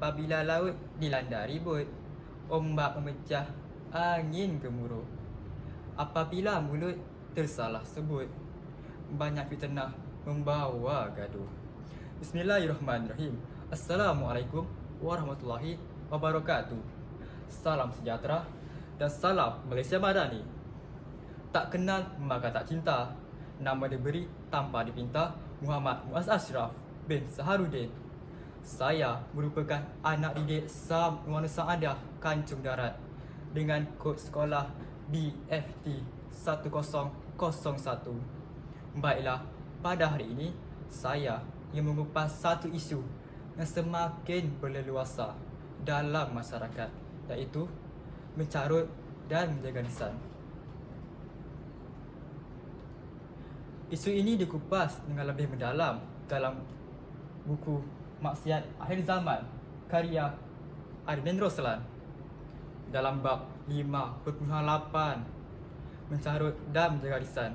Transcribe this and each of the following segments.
Apabila laut dilanda ribut Ombak memecah angin gemuruh. Apabila mulut tersalah sebut Banyak fitnah membawa gaduh. Bismillahirrahmanirrahim. Assalamualaikum warahmatullahi wabarakatuh. Salam sejahtera dan salam Malaysia Madani. Tak kenal maka tak cinta. Nama diberi tanpa dipinta Muhammad Muaz Ashraf bin Saharudin Saya merupakan anak didik Sam Nusa Adah Kancung Darat Dengan kod sekolah BFT 1001 Baiklah, pada hari ini Saya yang mengupas satu isu Yang semakin berleluasa Dalam masyarakat Iaitu Mencarut dan menjaga lisan. Isu ini dikupas dengan lebih mendalam dalam buku Maksiat Akhir Zaman karya Arden Roslan dalam bab 5.8 Mencarut dan Menjaga Lisan.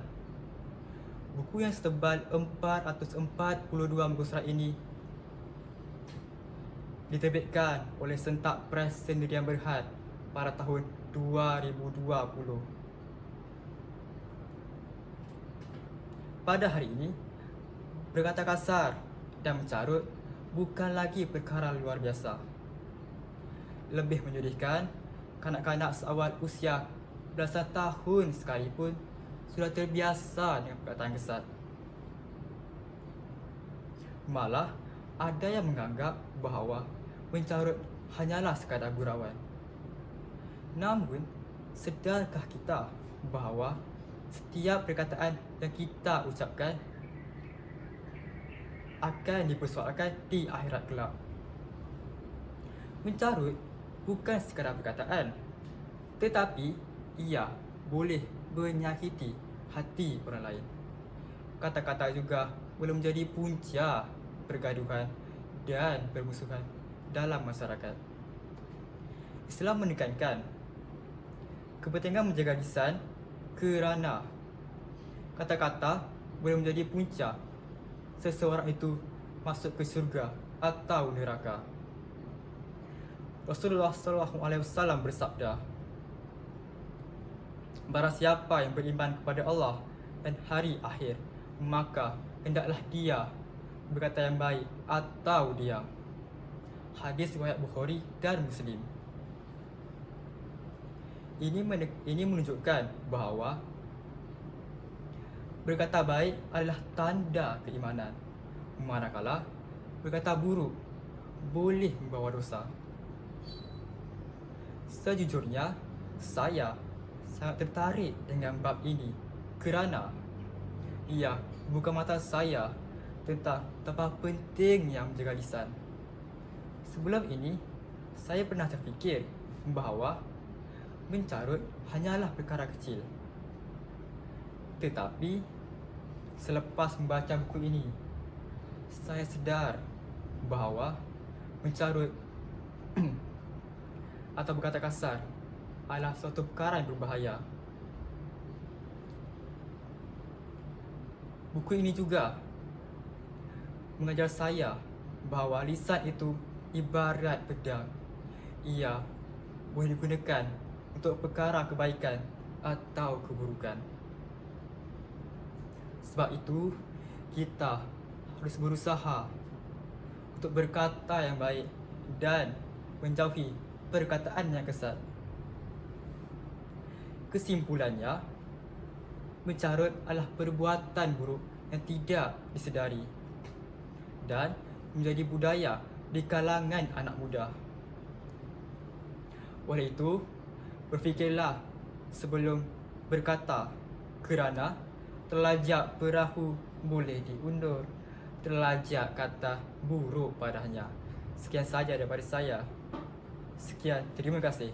Buku yang setebal 442 muka surat ini diterbitkan oleh Sentak Press Sendirian Berhad pada tahun 2020. Pada hari ini, berkata kasar dan mencarut bukan lagi perkara luar biasa. Lebih menyedihkan, kanak-kanak seawal usia belasan tahun sekalipun sudah terbiasa dengan perkataan kesat. Malah, ada yang menganggap bahawa mencarut hanyalah sekadar gurauan. Namun, sedarkah kita bahawa setiap perkataan yang kita ucapkan akan dipersoalkan di akhirat kelak. Mencarut bukan sekadar perkataan tetapi ia boleh menyakiti hati orang lain. Kata-kata juga boleh menjadi punca pergaduhan dan permusuhan dalam masyarakat. Islam menekankan kepentingan menjaga lisan kerana kata-kata boleh menjadi punca seseorang itu masuk ke syurga atau neraka. Rasulullah sallallahu alaihi wasallam bersabda, Barang siapa yang beriman kepada Allah dan hari akhir, maka hendaklah dia berkata yang baik atau diam. Hadis riwayat Bukhari dan Muslim. Ini ini menunjukkan bahawa berkata baik adalah tanda keimanan. Manakala berkata buruk boleh membawa dosa. Sejujurnya, saya sangat tertarik dengan bab ini kerana ia buka mata saya tentang betapa pentingnya menjaga lisan. Sebelum ini, saya pernah terfikir bahawa mencarut hanyalah perkara kecil. Tetapi selepas membaca buku ini, saya sedar bahawa mencarut atau berkata kasar adalah suatu perkara yang berbahaya. Buku ini juga mengajar saya bahawa lisan itu ibarat pedang. Ia boleh digunakan untuk perkara kebaikan atau keburukan. Sebab itu, kita harus berusaha untuk berkata yang baik dan menjauhi perkataan yang kesat. Kesimpulannya, mencarut adalah perbuatan buruk yang tidak disedari dan menjadi budaya di kalangan anak muda. Oleh itu, berfikirlah sebelum berkata kerana terlajak perahu boleh diundur. Terlajak kata buruk padanya. Sekian saja daripada saya. Sekian. Terima kasih